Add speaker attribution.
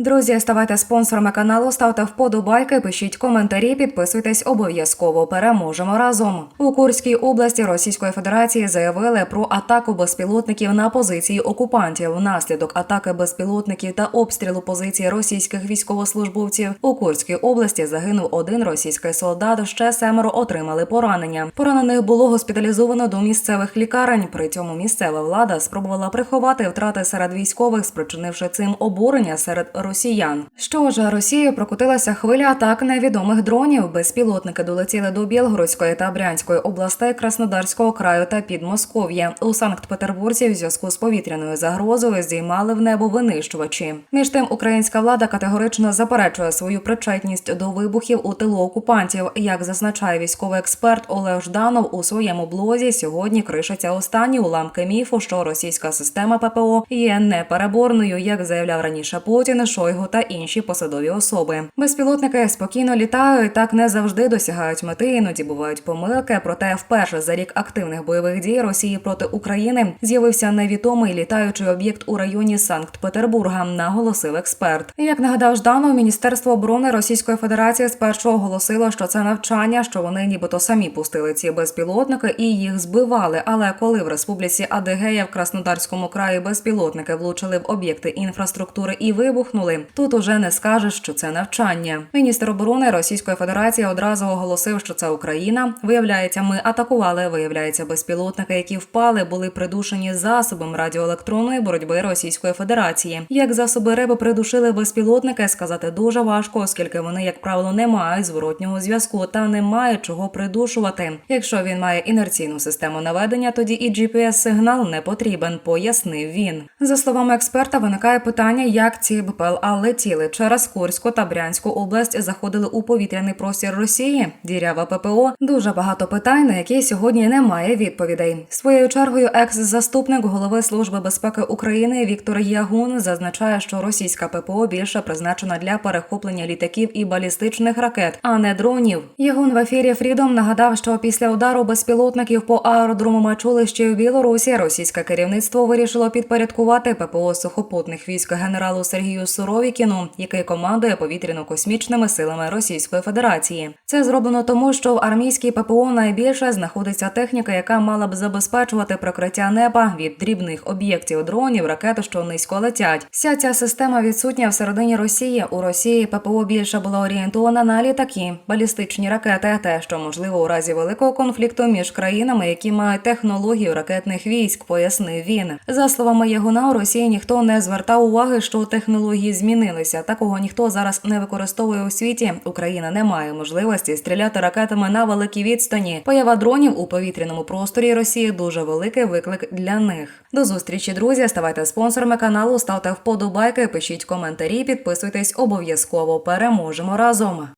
Speaker 1: Друзі, ставайте спонсорами каналу, ставте вподобайки, пишіть коментарі, підписуйтесь обов'язково. Переможемо разом. У Курській області Російської Федерації заявили про атаку безпілотників на позиції окупантів. Внаслідок атаки безпілотників та обстрілу позиції російських військовослужбовців у Курській області загинув один російський солдат. Ще семеро отримали поранення. Поранених було госпіталізовано до місцевих лікарень. При цьому місцева влада спробувала приховати втрати серед військових, спричинивши цим обурення серед росіян. Що ж, Росією прокотилася хвиля атак невідомих дронів. Безпілотники долетіли до Білгородської та Брянської областей Краснодарського краю та Підмосков'я. У Санкт-Петербурзі в зв'язку з повітряною загрозою здіймали в небо винищувачі. Між тим, українська влада категорично заперечує свою причетність до вибухів у тилу окупантів. Як зазначає військовий експерт Олег Жданов у своєму блозі, сьогодні кришаться останні уламки міфу, що російська система ППО є непереборною, як заявляв раніше Путін, Шойгу та інші посадові особи. Безпілотники спокійно літають, так не завжди досягають мети, іноді бувають помилки. Проте вперше за рік активних бойових дій Росії проти України з'явився невідомий літаючий об'єкт у районі Санкт-Петербурга, наголосив експерт. Як нагадав Жданов, Міністерство оборони Російської Федерації спершу оголосило, що це навчання, що вони нібито самі пустили ці безпілотники і їх збивали. Але коли в республіці Адигея в Краснодарському краї безпілотники влучили в об'єкти інфраструктури і вибухнули, тут уже не скажеш, що це навчання. Міністр оборони Російської Федерації одразу оголосив, що це Україна. Виявляється, ми атакували. Виявляється, безпілотники, які впали, були придушені засобом радіоелектронної боротьби Російської Федерації. Як засоби РЕБ придушили безпілотники, сказати дуже важко, оскільки вони, як правило, не мають зворотнього зв'язку та не мають чого придушувати. Якщо він має інерційну систему наведення, тоді і GPS-сигнал не потрібен, пояснив він. За словами експерта, виникає питання, як ці БПЛА летіли через Курську та Брянську область, заходили у повітряний простір Росії. Дірява ППО дуже багато питань, на які сьогодні немає відповідей. Своєю чергою, екс-заступник голови служби безпеки України Віктор Ягун зазначає, що російська ППО більше призначена для перехоплення літаків і балістичних ракет, а не дронів. Ягун в ефірі Фрідом нагадав, що після удару безпілотників по аеродрому Мачулищі в Білорусі російське керівництво вирішило підпорядкувати ППО сухопутних військ генералу Сергію Суровікіну, який командує повітряно-космічними силами Російської Федерації. Це зроблено тому, що в армійській ППО найбільше знаходиться техніка, яка мала б забезпечувати прикриття неба від дрібних об'єктів дронів, ракет, що низько летять. Вся ця система відсутня всередині Росії. У Росії ППО більше була орієнтована на літаки, балістичні ракети, те, що можливо у разі великого конфлікту між країнами, які мають технологію ракетних військ, пояснив він. За словами Ягуна, у Росії ніхто не звертав уваги, що технології змінилися. Такого ніхто зараз не використовує у світі. Україна не має можливості стріляти ракетами на великій відстані. Поява дронів у повітряному просторі Росії дуже великий виклик для них. До зустрічі, друзі. Ставайте спонсорами каналу, ставте вподобайки, пишіть коментарі, підписуйтесь обов'язково. Переможемо разом.